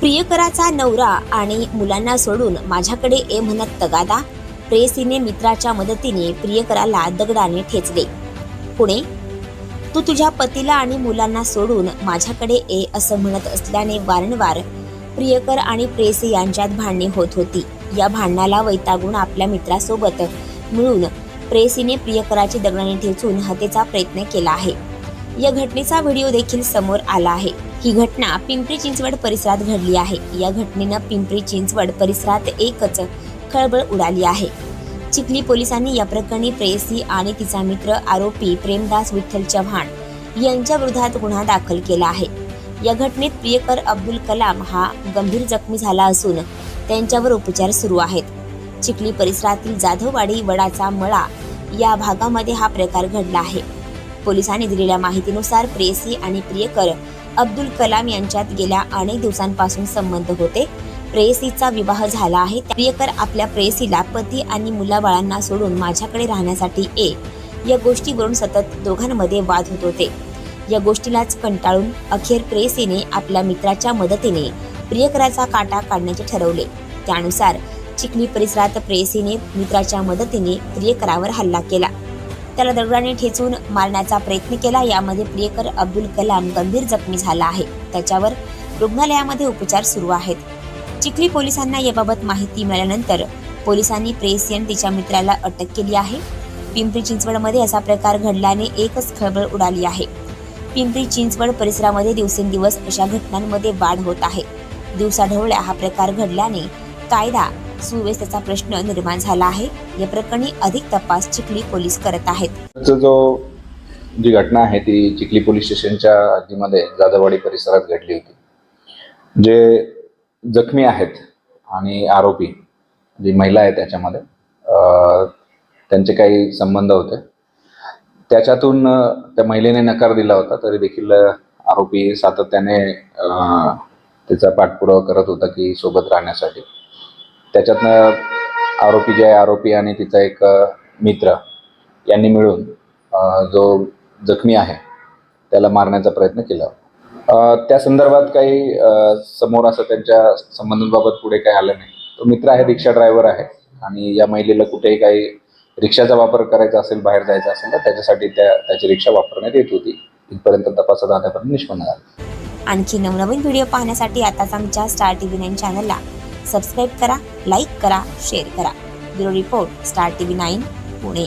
प्रियकराचा नवरा आणि मुलांना सोडून माझ्याकडे ए म्हणत तगादा प्रेयसीने मित्राच्या मदतीने प्रियकराला दगडाने ठेचले. पुणे तू तुझ्या पतीला आणि मुलांना सोडून माझ्याकडे ए असं म्हणत असल्याने वारंवार प्रियकर आणि प्रेसी यांच्यात भांडणे होत होती. या भांडणाला वैतागून आपल्या मित्रासोबत मिळून प्रेसीने प्रियकराची दगडाने ठेचून हत्येचा प्रयत्न केला आहे. या घटनेचा व्हिडिओ देखील समोर आला आहे. ही घटना पिंपरी चिंचवड परिसरात घडली आहे. या घटनेनं पिंपरी चिंचवड परिसरात एकच खळबळ उडाली आहे. चिखली पोलिसांनी या प्रकरणी प्रेयसी आणि तिचा मित्र आरोपी प्रेमदास विठ्ठल चव्हाण यांच्या विरोधात गुन्हा दाखल केला आहे. या घटनेत प्रियकर अब्दुल कलाम हा गंभीर जखमी झाला असून त्यांच्यावर उपचार सुरू आहेत. चिखली परिसरातील जाधववाडी वडाचा मळा या भागामध्ये हा प्रकार घडला आहे. पोलिसांनी दिलेल्या माहितीनुसार प्रेयसी आणि प्रियकर अब्दुल कलाम यांच्यात गेल्या अनेक दिवसांपासून संबंध होते. प्रेयसीचा विवाह झाला आहे. प्रियकर आपल्या प्रेयसीला पती आणि मुलाबाळांना सोडून माझ्याकडे राहण्यासाठी ये. या गोष्टीवरून सतत दोघांमध्ये वाद होत होते. या गोष्टीलाच कंटाळून अखेर प्रेयसीने आपल्या मित्राच्या मदतीने प्रियकराचा काटा काढण्याचे ठरवले. त्यानुसार चिखली परिसरात प्रेयसीने मित्राच्या मदतीने प्रियकरावर हल्ला केला. त्याला दगडाने ठेचून मारण्याचा प्रयत्न केला. यामध्ये प्रियकर अब्दुल कलाम गंभीर जखमी झाला आहे. त्याच्यावर रुग्णालयामध्ये उपचार सुरू आहेत. चिखली पोलिसांना याबाबत माहिती मिळाल्यानंतर पोलिसांनी प्रेसियन तिच्या मित्राला अटक केली आहे. पिंपरी चिंचवडमध्ये असा प्रकार घडल्याने एकच खळबळ उडाली आहे. पिंपरी चिंचवड परिसरामध्ये दिवसेंदिवस अशा घटनांमध्ये वाढ होत आहे. दिवसाढवळ्या हा प्रकार घडल्याने कायदा सुव्यवस्थेचा प्रश्न निर्माण झाला आहे. या प्रकरणी अधिक तपास चिखली पोलीस करत आहेत. जो जी घटना आहे ती चिखली पोलीस स्टेशनच्या हद्दीमध्ये जाधववाडी परिसरात घडली होती. जे जखमी आहेत आणि आरोपी जी महिला आहे त्याच्यामध्ये त्यांचे काही संबंध होते. त्याच्यातून त्या महिलेने नकार दिला होता तरी देखील आरोपी सातत्याने त्याचा पाठपुरावा करत होता की सोबत राहण्यासाठी. त्याच्यातनं आरोपी जे आहे आरोपी आणि तिचा एक मित्र यांनी मिळून जो जखमी आहे त्याला मारण्याचा प्रयत्न केला. त्या संदर्भात काही समोर असं त्यांच्या संबंधांबाबत पुढे काही आलं नाही. तो मित्र आहे रिक्षा ड्रायव्हर आहे आणि या महिलेला कुठेही काही रिक्षाचा वापर करायचा असेल बाहेर जायचं असेल तर त्याच्यासाठी त्या त्याची रिक्षा वापरण्यात येत होती. इथपर्यंत तपासात आतापर्यंत निष्पन्न झाला. आणखी नवनवीन व्हिडिओ पाहण्यासाठी आताच आमच्या स्टार टीव्ही नाईन चॅनलला सबस्क्राईब करा लाईक करा शेअर करा. Bureau report star T V nine Pune.